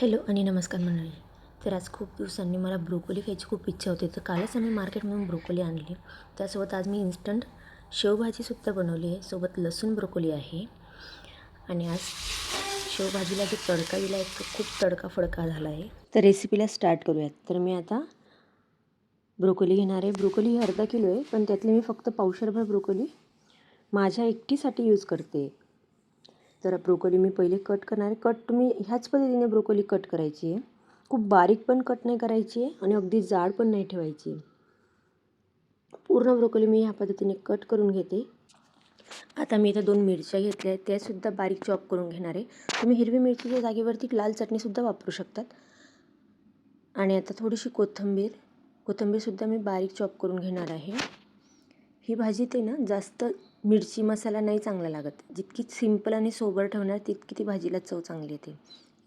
Hello आणि नमस्कार मंडळी. तर आज खूप दिवसांनी मला ब्रोकोली खायची खूप इच्छा होती. तर कालच आम्ही मार्केटमधून ब्रोकोली आणली. त्यासोबत आज मी इन्स्टंट शेवभाजीसुद्धा बनवली आहे. सोबत लसूण ब्रोकोली आहे. आणि आज शेवभाजीला जो तडका दिला आहे तो खूप तडका फडका झाला आहे. तर रेसिपीला स्टार्ट करूयात. तर मी आता ब्रोकोली घेणार आहे. ब्रोकोली ही अर्धा किलो आहे पण त्यातली मी फक्त पावशरभर ब्रोकोली माझ्या एकटीसाठी यूज करते. तर ब्रोकोली मी पहिले कट करणार आहे. कट तुम्ही ह्याच पद्धतीने ब्रोकोली कट करायची आहे. खूप बारीक पण कट नाही करायची आहे आणि अगदी जाड पण नाही ठेवायची पूर्ण ब्रोकोली मी ह्या पद्धतीने कट करून घेते. आता मी इथं दोन मिरच्या घेतल्या आहेत. त्यासुद्धा बारीक चॉप करून घेणार आहे. तुम्ही हिरवी मिरचीच्या जागेवरती लाल चटणीसुद्धा वापरू शकतात. आणि आता थोडीशी कोथिंबीर. कोथिंबीरसुद्धा मी बारीक चॉप करून घेणार आहे. ही भाजी ते ना जास्त मिरची मसाला नाही चांगला लागत. जितकी सिंपल आणि सोबर ठेवणार तितकी ती भाजीला चव चांगली येते.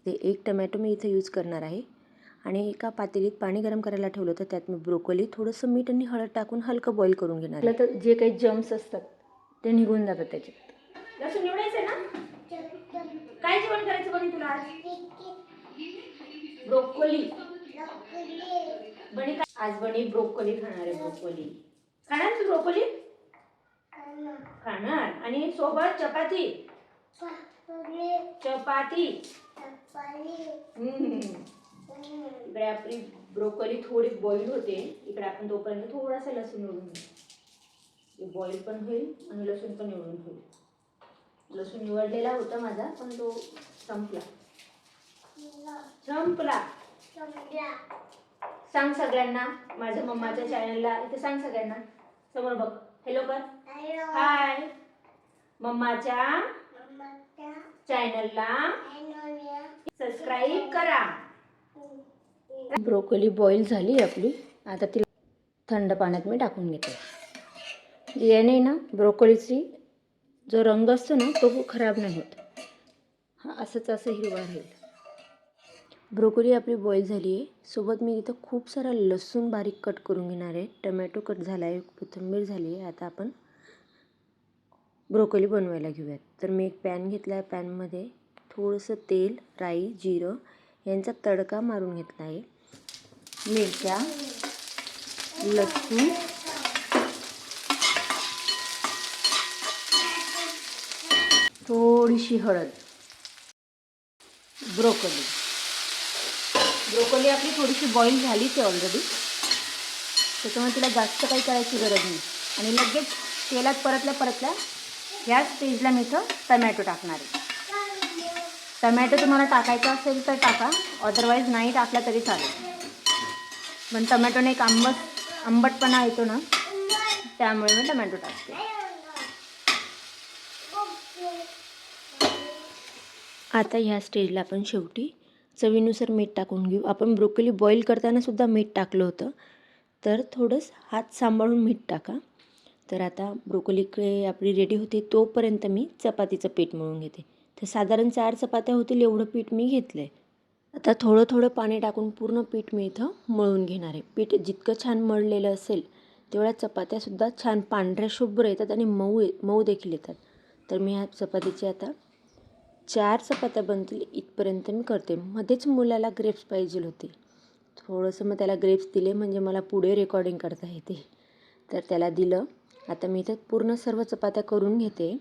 ते एक टमॅटो मी इथं यूज करणार आहे आणि एका पातेलीत पाणी गरम करायला ठेवलं होतं त्यात मी ब्रोकोली थोडंसं मीठ आणि हळद टाकून हलकं बॉईल करून घेणार आहे. तर जे काही जम्स असतात ते निघून जातात त्याच्यात. लसूण निवडायचं ना? काय जेवण करायचं बनी तुला आज? ब्रोकोली. बनी आज बनी ब्रोकोली खाणार आहे ब्रोकोली. खाणार तू ब्रोकोली? खाणार. आणि सोबत चपाती. चपाती. इकडे आपली ब्रोकोली थोडी बॉईल होते. इकडे आपण तोपर्यंत थोडासा लसूण निवडून घेऊ. बॉईल पण होईल आणि लसूण पण निवडून होईल लसूण निवडलेला होता माझा पण तो संपला. संपला. सांग सगळ्यांना माझ्या मम्माच्या चॅनलला इथे सांग सगळ्यांना. समोर बघ. हॅलो कर. हाय मम्माच्या चॅनलला सबस्क्राईब करा. ब्रोकोली बॉईल झाली आपली. आता ती थंड पाण्यात मी टाकून घेते. याने ना ब्रोकोलीची जो रंग असतो ना तो खराब नाही होत. हा असंच असं हिरवा राहील. ब्रोकोली आपली बॉईल झाली आहे. सोबत मी इथं खूप सारा लसूण बारीक कट करून घेणार आहे. टमॅटो कट झाला आहे कोथिंबीर झाली आहे. आता आपण ब्रोकोली बनवायला घेऊयात. तर मी एक पॅन घेतला आहे पॅनमध्ये थोडंसं तेल राई जिरं यांचा तडका मारून घेतला आहे. मिरच्या लसूण थोडीशी हळद ब्रोकोली. ब्रोकोली आपली थोडीशी बॉईल झालीच आहे ऑलरेडी त्याच्यामुळे तिला जास्त काही करायची गरज नाही. आणि लगेच तेलात परतल्या परतल्या ह्या स्टेजला मी इथं टमॅटो टाकणार आहे. टमॅटो तुम्हाला टाकायचा असेल तर टाका. अदरवाईज नाही टाकला तरी चालेल. पण टमॅटोने एक आंबट आंबटपणा येतो ना त्यामुळे मी टमॅटो टाकते. आता ह्या स्टेजला आपण शेवटी चवीनुसार मीठ टाकून घेऊ. आपण ब्रोकोली बॉईल करतानासुद्धा मीठ टाकलं होतं. तर थोडंसं हात सांभाळून मीठ टाका. तर आता ब्रोकोलीकडे आपली रेडी होते तोपर्यंत मी चपातीचं पीठ मळून घेते. तर साधारण चार चपात्या होतील एवढं पीठ मी घेतलं आहे आता थोडं थोडं पाणी टाकून पूर्ण पीठ मी इथं मळून घेणार आहे. पीठ जितकं छान मळलेलं असेल तेवढ्या चपात्यासुद्धा छान पांढऱ्या शुभ्र येतात आणि मऊ मऊ देखील येतात. तर मी ह्या चपातीचे आता चार चपात्या बनतील इथपर्यंत मी करते. मध्येच मुलाला ग्रेप्स पाहिजे होते. थोडंसं मग त्याला ग्रेप्स दिले म्हणजे मला पुढे रेकॉर्डिंग करता येते. तर त्याला दिलं. आता मी इथं पूर्ण सर्व चपात्या करून घेते.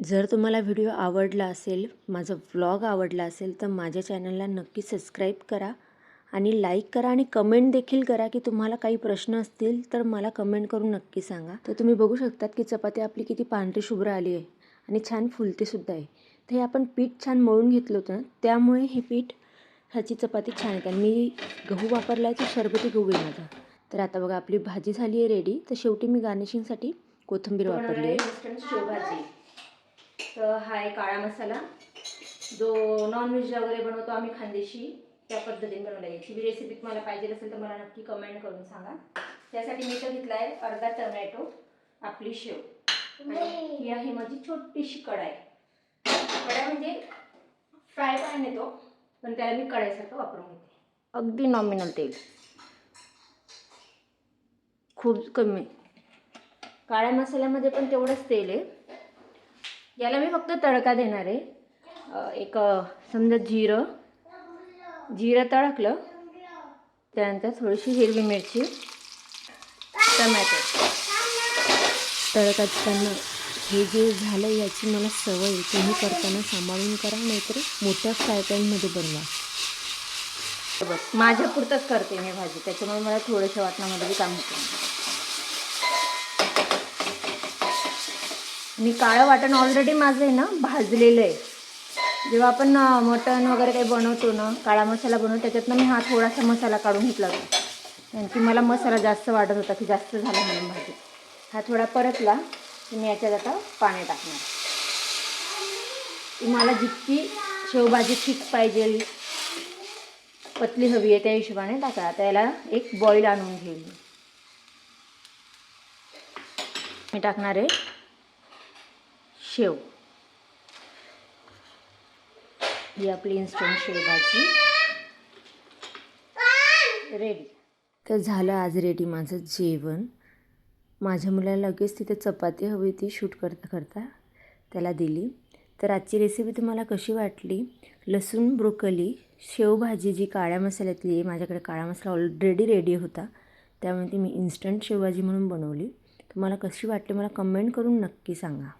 जर तुम्हाला व्हिडिओ आवडला असेल माझा व्लॉग आवडला असेल तर माझ्या चॅनलला नक्की सबस्क्राईब करा आणि लाईक करा आणि कमेंट देखील करा की तुम्हाला काही प्रश्न असतील तर मला कमेंट करून नक्की सांगा. तर तुम्ही बघू शकतात की चपाती आपली किती पांढरी शुभ्र आली आहे आणि छान फुलतेसुद्धा आहे. तर हे आपण पीठ छान मळून घेतलं होतं. त्यामुळे हे पीठ ह्याची चपाती छान येते. आणि मी गहू वापरला आहे तो शरबती गहू आहे माझा. तर आता बघा आपली भाजी झाली आहे रेडी तर शेवटी मी गार्निशिंगसाठी कोथिंबीर वापरली आहे. शेवभाजी तर हा आहे काळा मसाला. जो नॉनव्हेज वगैरे बनवतो आम्ही खानदेशी त्या पद्धतीने बनवला ही रेसिपी तुम्हाला पाहिजे असेल तर मला नक्की कमेंट करून सांगा. त्यासाठी मी तर घेतला आहे अर्धा टमॅटो आपली शेव. ही आहे माझी छोटीशी कढाई. कढाई म्हणजे फ्राय पॅन येतो पण त्याला मी कढाईसारखं वापरून घेते. अगदी नॉमिनल तेल. खूप कमी. काळ्या मसाल्यामध्ये पण तेवढंच तेल आहे. याला मी फक्त तडका देणार आहे. एक समजा जिरं. जिरं तळकलं. त्यानंतर थोडीशी हिरवी मिरची. टमॅटो. तळत असताना हे जे झालं याची मला सवय तुम्ही करताना सांभाळून करा नाहीतर मोठ्या फ्राय पॅनमध्ये बनवा. बस माझ्या पुरतंच करते मी भाजी त्याच्यामुळे मला थोड्याशा वाटणामध्ये बी काम होतं. आणि काळं वाटण ऑलरेडी माझं आहे ना भाजलेलं आहे. जेव्हा आपण मटण वगैरे काही बनवतो ना काळा मसाला बनवतो त्याच्यातनं मी हा थोडासा मसाला काढून घेतला होता. कारण की मला मसाला जास्त वाटत होता की जास्त झाला म्हणून भाजी. हा थोडा परतला की मी याच्यात आता पाणी टाकणार. मला जितकी शेवभाजी फिक्स पाहिजे पतली हवी आहे त्या हिशोबाने टाका. त्याला एक बॉईल आणून घेईल. मी. टाकणार आहे शेव. ही आपली इन्स्टंट शेवभाजी रेडी तर झालं आज रेडी माझं जेवण. माझ्या मुलाला लगेच तिथे चपाती हवी ती शूट करता करता त्याला दिली. तर आजची रेसिपी तुम्हाला कशी वाटली? लसूण ब्रोकली शेवभाजी जी काळ्या मसाल्यातली आहे माझ्याकडे काळा मसाला ऑलरेडी रेडी होता. त्यामुळे ती मी इन्स्टंट शेवभाजी म्हणून बनवली. तुम्हाला कशी वाटली मला कमेंट करून नक्की सांगा.